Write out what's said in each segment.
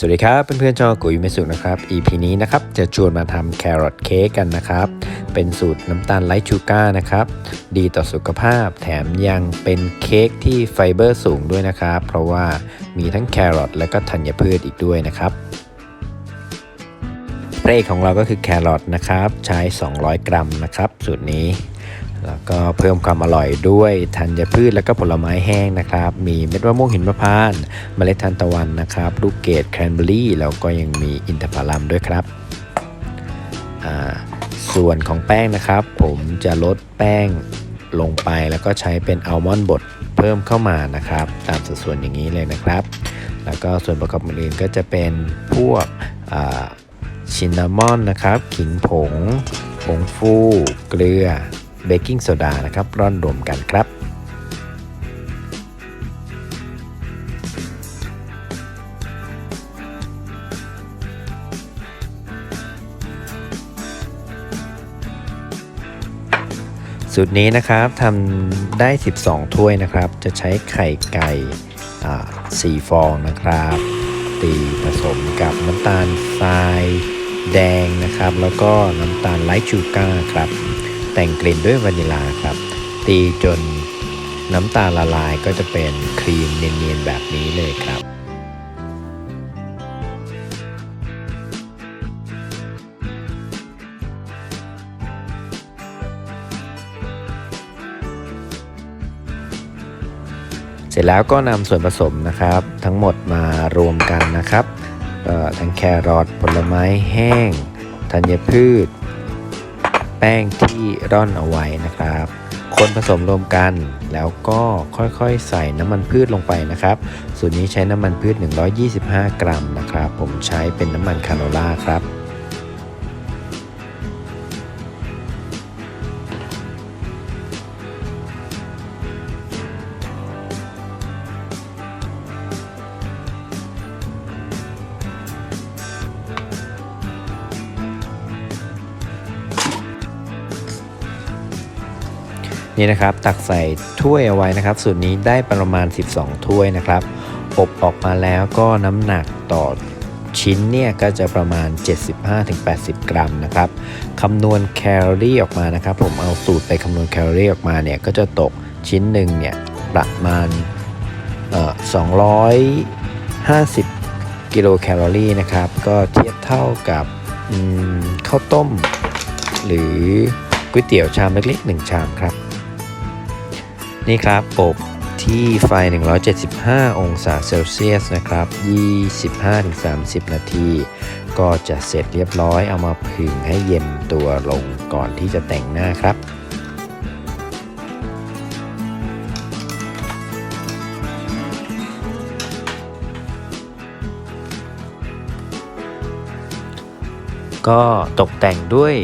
สวัสดีครับเพื่อนๆชาวกุยเมสุนะครับ EP นี้นะครับจะชวนมาทำแครอทเค้กกันนะครับ เป็นสูตรน้ำตาลไลท์ชูการ์นะครับ ดีต่อสุขภาพแถมยังเป็นเค้กที่ไฟเบอร์สูงด้วยนะครับ เพราะว่ามีทั้งแครอทและก็ธัญพืชอีกด้วยนะครับพระเอกของเราก็คือแครอทนะครับ ใช้ 200 กรัมนะครับ สูตรนี้ แล้วก็เพิ่มความอร่อยด้วยธัญพืชและก็ผลไม้แห้งนะครับ มีเม็ดมะม่วงหินมะพร้านเมล็ดทานตะวันนะครับลูกเกดแครนเบอรี่แล้วก็ยังมีอินทผลัมด้วยครับ ส่วนของแป้งนะครับ ผมจะลดแป้งลงไปแล้วก็ใช้เป็นอัลมอนด์บดเพิ่มเข้ามานะครับ ตามสัดส่วนอย่างนี้เลยนะครับ แล้วก็ส่วนประกอบอื่นๆก็จะเป็นพวกชินนามอนนะครับ ขิงผงผงฟู เกลือ เบกกิ้งโซดานะครับร่อนรวมกันครับ สูตรนี้นะครับทำได้ 12 ถ้วยนะครับ จะใช้ไข่ไก่สี่ฟองนะครับ ตีผสมกับน้ำตาลทรายแดงนะครับ แล้วก็น้ำตาลไลท์ชูการ์ครับ แต่งกลิ่นด้วยวานิลาครับ ตีจนน้ำตาลละลายก็จะเป็นครีมเนียนๆแบบนี้เลยครับเสร็จแล้วก็นำส่วนผสมนะครับ ทั้งหมดมารวมกันนะครับทั้งแครอทผลไม้แห้งธัญพืช แป้งที่ร่อนเอาไว้นะครับ คนผสมรวมกันแล้วก็ค่อยๆ ใส่น้ำมันพืชลงไปนะครับ สูตรนี้ใช้น้ำมันพืช 125 กรัมนะครับ ผมใช้เป็นน้ำมันคาโนล่าครับ นี่นะครับ ตักใส่ถ้วยเอาไว้นะครับ สูตรนี้ได้ประมาณ 12 ถ้วยนะครับ อบออกมาแล้วก็น้ำหนักต่อชิ้นเนี่ยก็จะประมาณ 75-80 กรัมนะครับคำนวณแคลอรี่ออกมานะครับ ผมเอาสูตรไปคำนวณแคลอรี่ออกมาเนี่ยก็จะตกชิ้นหนึ่งเนี่ยประมาณเอ่อ250 กิโลแคลอรี่นะครับ ก็เทียบเท่ากับข้าวต้ม หรือก๋วยเตี๋ยวชามเล็กๆ 1 ชามครับ นี่ครับอบที่ไฟ 175 องศาเซลเซียสนะครับ 25-30 นาที ก็จะเสร็จเรียบร้อยเอามาผึ่งให้เย็นตัวลงก่อนที่จะแต่งหน้าครับก็ตกแต่งด้วย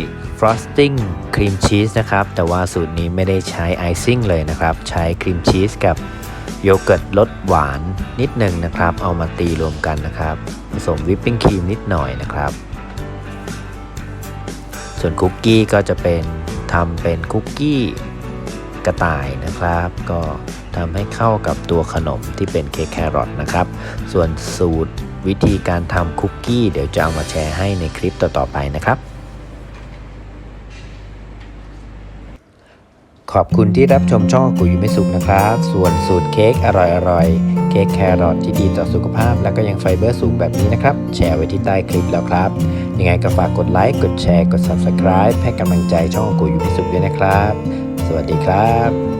frosting ครีมชีสนะครับ แต่ว่าสูตรนี้ไม่ได้ใช้ไอซิ่งเลยนะครับ ใช้ครีมชีสกับโยเกิร์ตรสหวานนิดหนึ่งนะครับ เอามาตีรวมกันนะครับ ผสมวิปปิ้งครีมนิดหน่อยนะครับ ส่วนคุกกี้ก็จะเป็นทำเป็นคุกกี้กระต่ายนะครับ ก็ทำให้เข้ากับตัวขนมที่เป็นเค้กแครอทนะครับ ส่วนสูตรวิธีการทำคุกกี้เดี๋ยวจะเอามาแชร์ให้ในคลิปต่อๆไปนะครับ ขอบคุณที่รับชมช่องกุยไม่สุกนะครับ ส่วนสูตรเค้กอร่อยๆ เค้กแครอทที่ดีต่อสุขภาพ แล้วก็ยังไฟเบอร์สูงแบบนี้นะครับ แชร์ไว้ที่ใต้คลิปแล้วครับ ยังไงก็ฝากกดไลค์กดแชร์กด Subscribe ให้กำลังใจช่องกุยไม่สุกด้วยนะครับ สวัสดีครับ